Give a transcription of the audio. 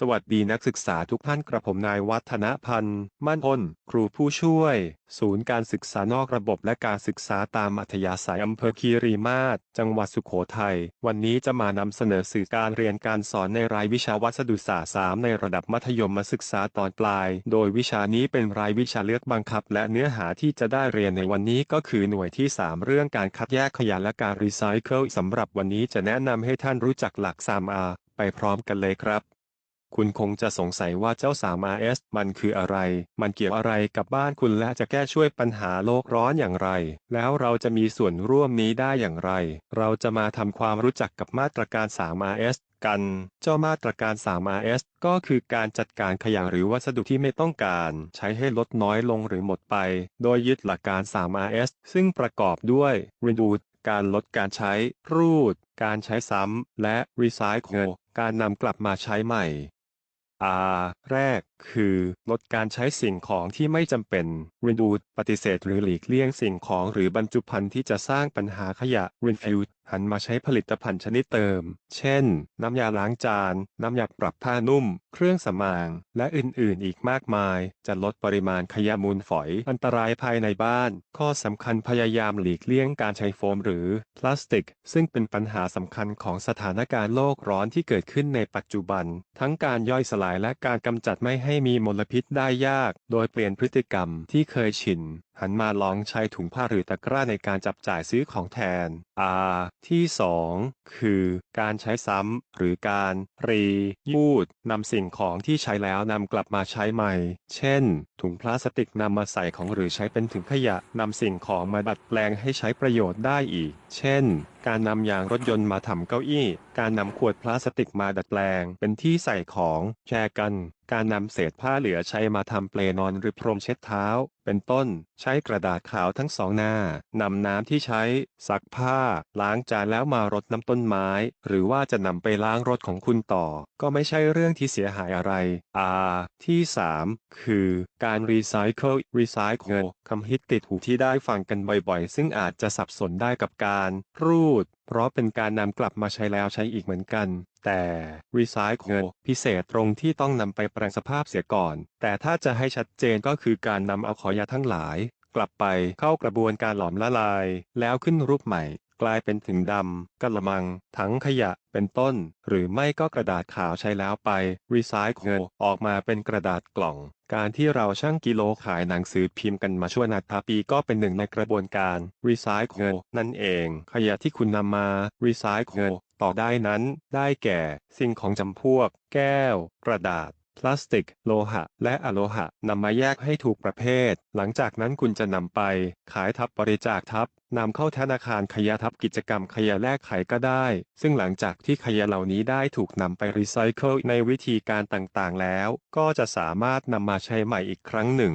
สวัสดีนักศึกษาทุกท่านกระผมนายวัฒนพันธ์ มั่นพลครูผู้ช่วย ศูนย์การศึกษานอกระบบและการศึกษาตามอัธยาศัยอำเภอคีรีมาศจังหวัดสุโขทัย วันนี้จะมานำเสนอสื่อการเรียนการสอนในรายวิชาวัสดุศาสตร์ 3 ในระดับมัธยมศึกษาตอนปลาย โดยวิชานี้เป็นรายวิชาเลือกบังคับ และเนื้อหาที่จะได้เรียนในวันนี้ก็คือหน่วยที่ 3 เรื่องการคัดแยกขยะและการรีไซเคิลสำหรับวันนี้จะแนะนำให้ท่านรู้จักหลัก 3R ไปพร้อมกันเลยครับ คุณคงจะสงสัยว่าเจ้า 3RS มันคืออะไร มันเกี่ยวอะไรกับบ้านคุณและจะแก้ช่วยปัญหาโลกร้อนอย่างไร แล้วเราจะมีส่วนร่วมนี้ได้อย่างไร เราจะมาทำความรู้จักกับมาตรการ 3RS กัน เจ้ามาตรการ 3RS ก็คือการจัดการขยะหรือวัสดุที่ไม่ต้องการใช้ให้ลดน้อยลงหรือหมดไป โดยยึดหลักการ 3RS ซึ่งประกอบด้วย Reduce การลดการใช้ รูด การใช้ซ้ำ และ Recycle การนำกลับมาใช้ใหม่ อาแรกคือลดการใช้สิ่งของที่ไม่จำเป็น Reduce ปฏิเสธหรือหลีกเลี่ยงสิ่งของหรือบรรจุภัณฑ์ที่จะสร้างปัญหาขยะ Refuse หันมาใช้ผลิตภัณฑ์ชนิดเติม เช่น น้ำยาล้างจาน น้ำยาปรับผ้านุ่ม เครื่องสำอาง และอื่นๆ อีกมากมาย จะลดปริมาณขยะมูลฝอย อันตรายภายในบ้าน ข้อสำคัญพยายามหลีกเลี่ยงการใช้โฟมหรือพลาสติก ซึ่งเป็นปัญหาสำคัญของสถานการณ์โลกร้อนที่เกิดขึ้นในปัจจุบัน ทั้งการย่อยสลายและการกำจัดไม่ใให้มีมลพิษได้ยาก โดยเปลี่ยนพฤติกรรมที่เคยชิน หันมาลองใช้ถุงผ้าหรือตะกร้าในการจับจ่ายซื้อของแทน R ที่ 2 คือ การใช้ซ้ำหรือการรียูดนำสิ่งของที่ใช้แล้วนำกลับมาใช้ใหม่ เช่น ถุงพลาสติกนำมาใส่ของหรือใช้เป็นถุงขยะนำสิ่งของมาดัดแปลงให้ใช้ประโยชน์ได้อีก เช่น การนำยางรถยนต์มาทำเก้าอี้ การนำขวดพลาสติกมาดัดแปลง เป็นที่ใส่ของ แชร์กัน การนำเศษผ้าเหลือใช้มาทำเปลนอนหรือพรมเช็ดเท้า เป็นต้น ใช้กระดาษขาวทั้งสองหน้านำน้ำที่ใช้ซักผ้า ล้างจานแล้วมารดน้ำต้นไม้ หรือว่าจะนำไปล้างรถของคุณต่อ ก็ไม่ใช่เรื่องที่เสียหายอะไร R ที่ 3 คือการรีไซเคิลรีไซเคิลคำฮิตติดหูที่ได้ฟังกันบ่อยๆ ซึ่งอาจจะสับสนได้กับการรูด เพราะเป็นการนำกลับมาใช้แล้วใช้อีกเหมือนกัน แต่ Recycle พิเศษตรงที่ต้องนำไปแปลงสภาพเสียก่อน แต่ถ้าจะให้ชัดเจนก็คือการนำเอาขอยาทั้งหลาย กลับไปเข้ากระบวนการหลอมละลาย แล้วขึ้นรูปใหม่ กลายเป็นถึงดำกระมัง ถังขยะเป็นต้น หรือไม่ก็กระดาษขาวใช้แล้วไป Recycle ออกมาเป็นกระดาษกล่อง การที่เราช่างกิโลขายหนังสือพิมพ์กันมาชั่วนาทีปีก็เป็นหนึ่งในกระบวนการ Recycle นั่นเอง ขยะที่คุณนำมา Recycle ต่อได้นั้นได้แก่ สิ่งของจำพวก แก้ว กระดาษ พลาสติก โลหะ และอะโลหะนำมาแยกให้ถูกประเภท หลังจากนั้นคุณจะนำไป ขายทับบริจาคทับนำเข้าธนาคารขยะทับกิจกรรมขยะแลกไขก็ได้ ซึ่งหลังจากที่ขยะเหล่านี้ได้ถูกนำไปรีไซเคิลในวิธีการต่างๆแล้ว ก็จะสามารถนำมาใช้ใหม่อีกครั้งหนึ่ง